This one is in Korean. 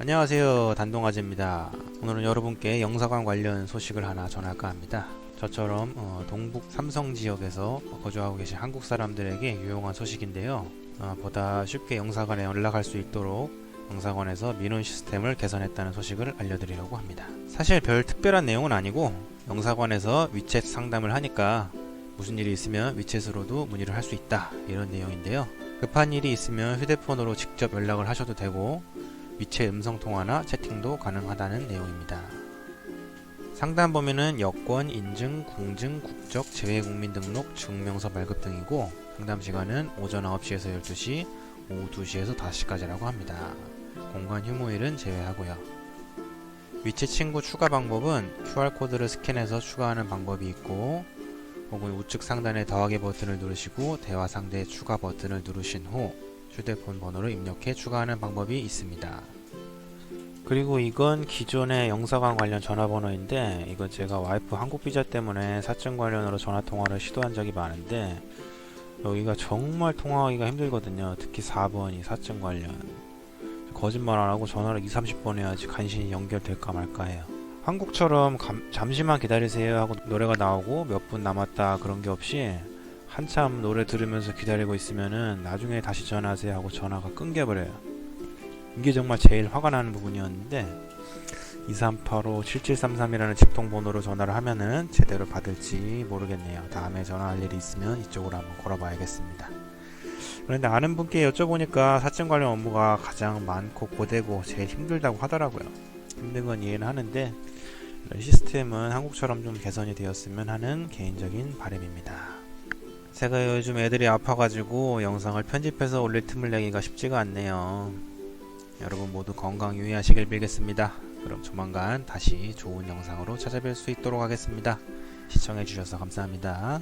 안녕하세요. 단동아재입니다. 오늘은 여러분께 영사관 관련 소식을 하나 전할까 합니다. 저처럼 어, 동북 삼성 지역에서 거주하고 계신 한국 사람들에게 유용한 소식인데요. 어, 보다 쉽게 영사관에 연락할 수 있도록 영사관에서 민원 시스템을 개선했다는 소식을 알려드리려고 합니다. 사실 별 특별한 내용은 아니고 영사관에서 위챗 상담을 하니까 무슨 일이 있으면 위챗으로도 문의를 할 수 있다. 이런 내용인데요. 급한 일이 있으면 휴대폰으로 직접 연락을 하셔도 되고 위챗 음성 통화나 채팅도 가능하다는 내용입니다. 상담 범위는 여권, 인증, 공증, 국적, 재외국민 등록, 증명서 발급 등이고 상담 시간은 오전 9시에서 12시, 오후 2시에서 5시까지라고 합니다. 공간 휴무일은 제외하고요. 위챗 친구 추가 방법은 QR코드를 스캔해서 추가하는 방법이 있고 혹은 우측 상단의 더하기 버튼을 누르시고 대화 상대 추가 버튼을 누르신 후 휴대폰 번호를 입력해 추가하는 방법이 있습니다. 그리고 이건 기존의 영사관 관련 전화번호인데 이건 제가 와이프 한국 비자 때문에 사증 관련으로 전화 통화를 시도한 적이 많은데 여기가 정말 통화하기가 힘들거든요. 특히 4번이 사증 관련. 거짓말 안 하고 전화를 2, 30번 해야지 간신히 연결될까 말까 해요. 한국처럼 감- 잠시만 기다리세요 하고 노래가 나오고 몇 분 남았다 그런 게 없이 한참 노래 들으면서 기다리고 있으면은 나중에 다시 전화하세요 하고 전화가 끊겨버려요. 이게 정말 제일 화가 나는 부분이었는데 2385-7733이라는 직통번호로 전화를 하면은 제대로 받을지 모르겠네요. 다음에 전화할 일이 있으면 이쪽으로 한번 걸어봐야겠습니다. 그런데 아는 분께 여쭤보니까 사증 관련 업무가 가장 많고 고되고 제일 힘들다고 하더라고요. 힘든 건 이해는 하는데 시스템은 한국처럼 좀 개선이 되었으면 하는 개인적인 바람입니다. 제가 요즘 애들이 아파가지고 영상을 편집해서 올릴 틈을 내기가 쉽지가 않네요. 여러분 모두 건강 유의하시길 빌겠습니다. 그럼 조만간 다시 좋은 영상으로 찾아뵐 수 있도록 하겠습니다. 시청해주셔서 감사합니다.